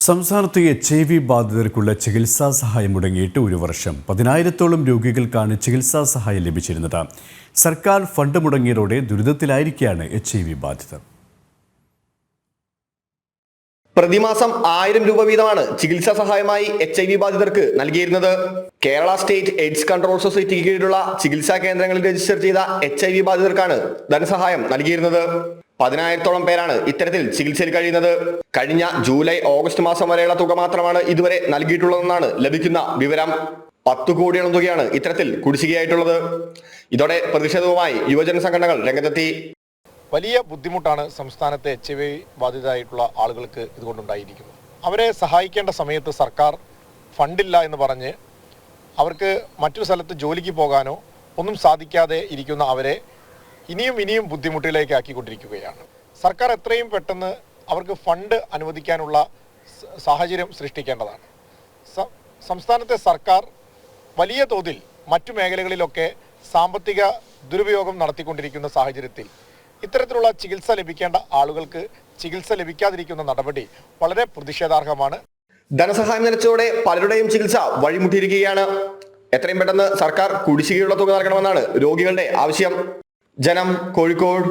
സംസ്ഥാനത്ത് H I V ബാധിതർക്കുള്ള ചികിത്സാ സഹായം മുടങ്ങിയിട്ട് ഒരു വർഷം. പതിനായിരത്തോളം രോഗികൾക്കാണ് ചികിത്സാ സഹായം ലഭിച്ചിരുന്നത്. സർക്കാർ ഫണ്ട് മുടങ്ങിയതോടെ ദുരിതത്തിലായിരിക്കുകയാണ് എച്ച് ഐ വി ബാധിതർ. പ്രതിമാസം ആയിരം രൂപ വീതമാണ് ചികിത്സാ സഹായമായി എച്ച് ഐ വി ബാധിതർക്ക് നൽകിയിരുന്നത്. കേരള സ്റ്റേറ്റ് എയ്ഡ്സ് കൺട്രോൾ സൊസൈറ്റിക്ക് കീഴിലുള്ള ചികിത്സാ കേന്ദ്രങ്ങളിൽ രജിസ്റ്റർ ചെയ്ത എച്ച് ഐ വി ബാധിതർക്കാണ് ധനസഹായം നൽകിയിരുന്നത്. പതിനായിരത്തോളം പേരാണ് ഇത്തരത്തിൽ ചികിത്സയിൽ കഴിയുന്നത്. കഴിഞ്ഞ ജൂലൈ ഓഗസ്റ്റ് മാസം വരെയുള്ള തുക മാത്രമാണ് ഇതുവരെ നൽകിയിട്ടുള്ളതെന്നാണ് ലഭിക്കുന്ന വിവരം. പത്തു കോടിയോളം തുകയാണ് ഇത്തരത്തിൽ കുടിശ്ശികയായിട്ടുള്ളത്. ഇതോടെ പ്രതിഷേധവുമായി യുവജന സംഘടനകൾ രംഗത്തെത്തി. വലിയ ബുദ്ധിമുട്ടാണ് സംസ്ഥാനത്തെ എച്ച് ഐ വി ബാധിതരായിട്ടുള്ള ആളുകൾക്ക് ഇതുകൊണ്ടുണ്ടായിരിക്കുന്നത്. അവരെ സഹായിക്കേണ്ട സമയത്ത് സർക്കാർ ഫണ്ടില്ല എന്ന് പറഞ്ഞ് അവർക്ക് മറ്റൊരു സ്ഥലത്ത് ജോലിക്ക് പോകാനോ ഒന്നും സാധിക്കാതെ ഇരിക്കുന്ന അവരെ ഇനിയും ഇനിയും ബുദ്ധിമുട്ടിലേക്ക് ആക്കിക്കൊണ്ടിരിക്കുകയാണ്. സർക്കാർ എത്രയും പെട്ടെന്ന് അവർക്ക് ഫണ്ട് അനുവദിക്കാനുള്ള സാഹചര്യം സൃഷ്ടിക്കേണ്ടതാണ്. സംസ്ഥാനത്തെ സർക്കാർ വലിയ തോതിൽ മറ്റു മേഖലകളിലൊക്കെ സാമ്പത്തിക ദുരുപയോഗം നടത്തിക്കൊണ്ടിരിക്കുന്ന സാഹചര്യത്തിൽ ഇത്തരത്തിലുള്ള ചികിത്സ ലഭിക്കേണ്ട ആളുകൾക്ക് ചികിത്സ ലഭിക്കാതിരിക്കുന്ന നടപടി വളരെ പ്രതിഷേധാർഹമാണ്. ധനസഹായം നിലച്ചതോടെ പലരുടെയും ചികിത്സ വഴിമുട്ടിയിരിക്കുകയാണ്. എത്രയും പെട്ടെന്ന് സർക്കാർ കുടിശ്ശികയുള്ള തുക നൽകണമെന്നാണ് രോഗികളുടെ ആവശ്യം. ജനം കോഴിക്കോട്.